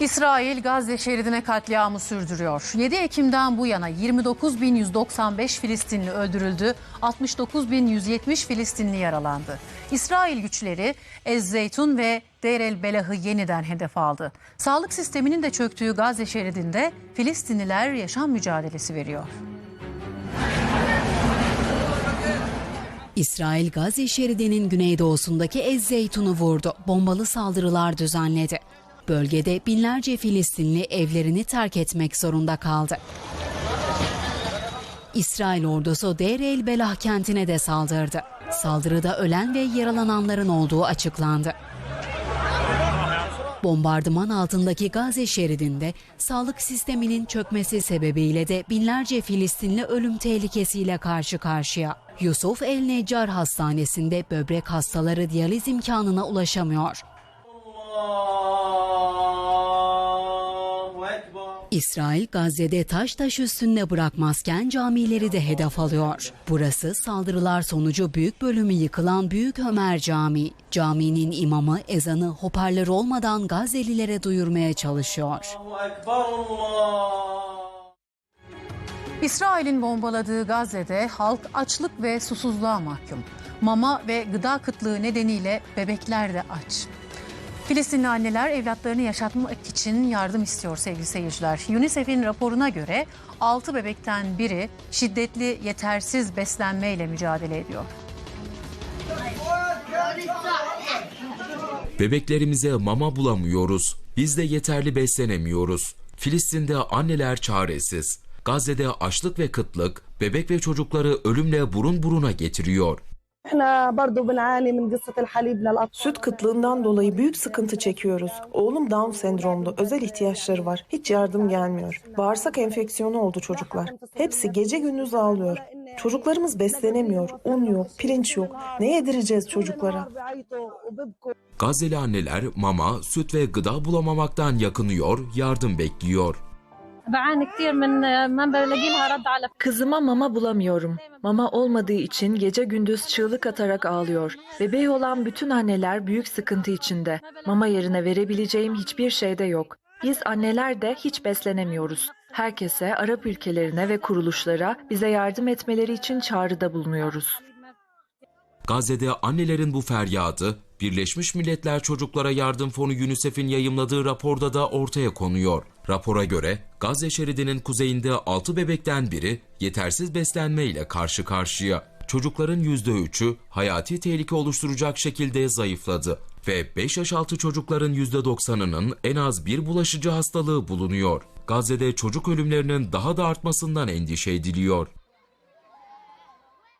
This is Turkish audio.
İsrail Gazze şeridine katliamı sürdürüyor. 7 Ekim'den bu yana 29.195 Filistinli öldürüldü, 69.170 Filistinli yaralandı. İsrail güçleri Ez-Zeytun ve Deir el Belah'ı yeniden hedef aldı. Sağlık sisteminin de çöktüğü Gazze şeridinde Filistinliler yaşam mücadelesi veriyor. İsrail Gazze şeridinin güneydoğusundaki Ez-Zeytun'u vurdu. Bombalı saldırılar düzenledi. Bölgede binlerce Filistinli evlerini terk etmek zorunda kaldı. İsrail ordusu Deir el Belah kentine de saldırdı. Saldırıda ölen ve yaralananların olduğu açıklandı. Bombardıman altındaki Gazze şeridinde sağlık sisteminin çökmesi sebebiyle de binlerce Filistinli ölüm tehlikesiyle karşı karşıya. Yusuf El Neccar Hastanesi'nde böbrek hastaları diyaliz imkanına ulaşamıyor. Allahu İsrail Gazze'de taş taş üstünde bırakmazken camileri de hedef alıyor. Burası saldırılar sonucu büyük bölümü yıkılan Büyük Ömer Camii. Caminin imamı ezanı hoparlör olmadan Gazzelilere duyurmaya çalışıyor. İsrail'in bombaladığı Gazze'de halk açlık ve susuzluğa mahkum. Mama ve gıda kıtlığı nedeniyle bebekler de aç. Filistinli anneler evlatlarını yaşatmak için yardım istiyor sevgili seyirciler. UNICEF'in raporuna göre 6 bebekten biri şiddetli yetersiz beslenmeyle mücadele ediyor. Bebeklerimize mama bulamıyoruz. Biz de yeterli beslenemiyoruz. Filistin'de anneler çaresiz. Gazze'de açlık ve kıtlık bebek ve çocukları ölümle burun buruna getiriyor. Süt kıtlığından dolayı büyük sıkıntı çekiyoruz. Oğlum Down sendromlu, özel ihtiyaçları var. Hiç yardım gelmiyor. Bağırsak enfeksiyonu oldu çocuklar. Hepsi gece gündüz ağlıyor. Çocuklarımız beslenemiyor. Un yok, pirinç yok. Ne yedireceğiz çocuklara? Gazeli anneler mama, süt ve gıda bulamamaktan yakınıyor, yardım bekliyor. Kızıma mama bulamıyorum. Mama olmadığı için gece gündüz çığlık atarak ağlıyor. Bebeği olan bütün anneler büyük sıkıntı içinde. Mama yerine verebileceğim hiçbir şey de yok. Biz anneler de hiç beslenemiyoruz. Herkese, Arap ülkelerine ve kuruluşlara bize yardım etmeleri için çağrıda bulunuyoruz. Gazze'de annelerin bu feryadı, Birleşmiş Milletler Çocuklara Yardım Fonu UNICEF'in yayımladığı raporda da ortaya konuyor. Rapora göre Gazze şeridinin kuzeyinde 6 bebekten biri yetersiz beslenme ile karşı karşıya. Çocukların %3'ü hayati tehlike oluşturacak şekilde zayıfladı ve 5 yaş altı çocukların %90'ının en az bir bulaşıcı hastalığı bulunuyor. Gazze'de çocuk ölümlerinin daha da artmasından endişe ediliyor.